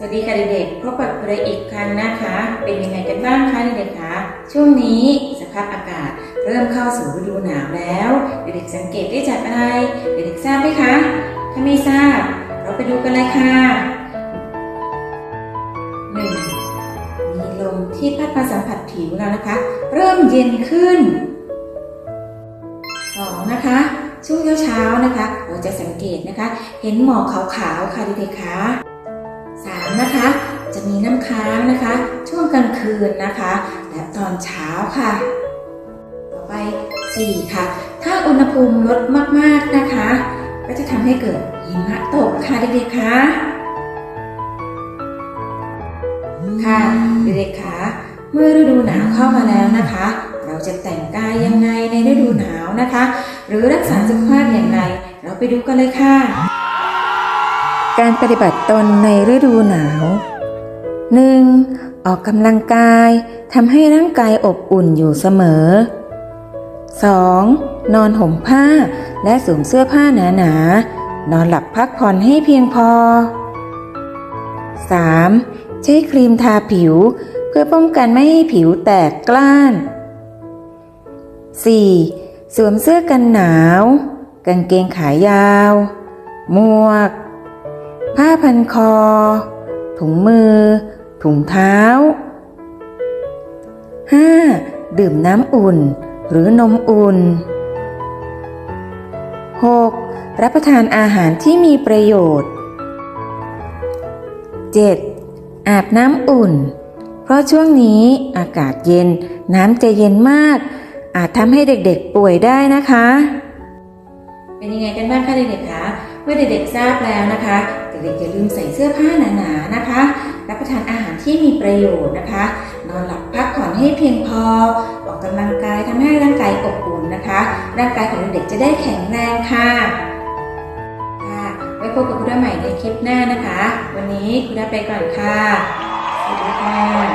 สวัสดีค่ะเด็กๆพบกับครูอีกครั้งนะคะ เป็นยังไงกันบ้างคะเด็กๆคะ ช่วงนี้สภาพอากาศเริ่มเข้าสู่ฤดูหนาวแล้ว เด็กๆสังเกตได้จากอะไร เด็กๆทราบไหมคะ ถ้าไม่ทราบ เราไปดูกันเลยค่ะหนึ่งมีลมที่พัดมาสัมผัสผิวเรานะคะ เริ่มเย็นขึ้นสองนะคะ ช่วงเช้าๆนะคะ เราจะสังเกตนะคะ เห็นหมอกขาวๆค่ะเด็กๆคะ นะคะ จะมีน้ำค้างนะคะ ช่วงกลางคืนนะคะ และตอนเช้าค่ะ ต่อไปสี่ค่ะ ถ้าอุณหภูมิลดมากๆนะคะ ก็จะทำให้เกิดหิมะตกค่ะเด็กๆคะค่ะเด็กๆคะเมื่อฤดูหนาวเข้ามาแล้วนะคะ เราจะแต่งกายยังไงในฤดูหนาวนะคะ หรือรักษาสุขภาพอย่างไร เราไปดูกันเลยค่ะ การปฏิบัติตนในฤดูหนาว 1. ออกกำลังกายทำให้ร่างกายอบอุ่นอยู่เสมอ 2. นอนห่มผ้าและสวมเสื้อผ้าหนาๆนนอนหลับพักผ่อนให้เพียงพอ 3. ใช้ครีมทาผิว เพื่อป้องกันไม่ให้ผิวแตกกล้าน 4. สวมเสื้อกันหนาว กางเกงขายาว หมวก ผ้าพันคอ ถุงมือ ถุงเท้า 5. ดื่มน้ำอุ่น หรือนมอุ่น 6. รับประทานอาหารที่มีประโยชน์ 7. อาบน้ำอุ่น เพราะช่วงนี้อากาศเย็นน้ำจะเย็นมาก อาจทำให้เด็กๆป่วยได้นะคะ เป็นยังไงกันบ้างคะเด็กๆคะเมื่อเด็กๆทราบแล้วนะคะ เด็กๆอย่าลืมใส่เสื้อผ้าหนาๆนะคะ รับประทานอาหารที่มีประโยชน์นะคะ นอนหลับพักผ่อนให้เพียงพอ ออกกำลังกายทำให้ร่างกายอบอุ่นนะคะ ร่างกายของเด็กๆจะได้แข็งแรงค่ะค่ะไว้พบกับคุณได้ใหม่ในคลิปหน้านะคะ วันนี้คุณได้ไปก่อนค่ะสวัสดีค่ะ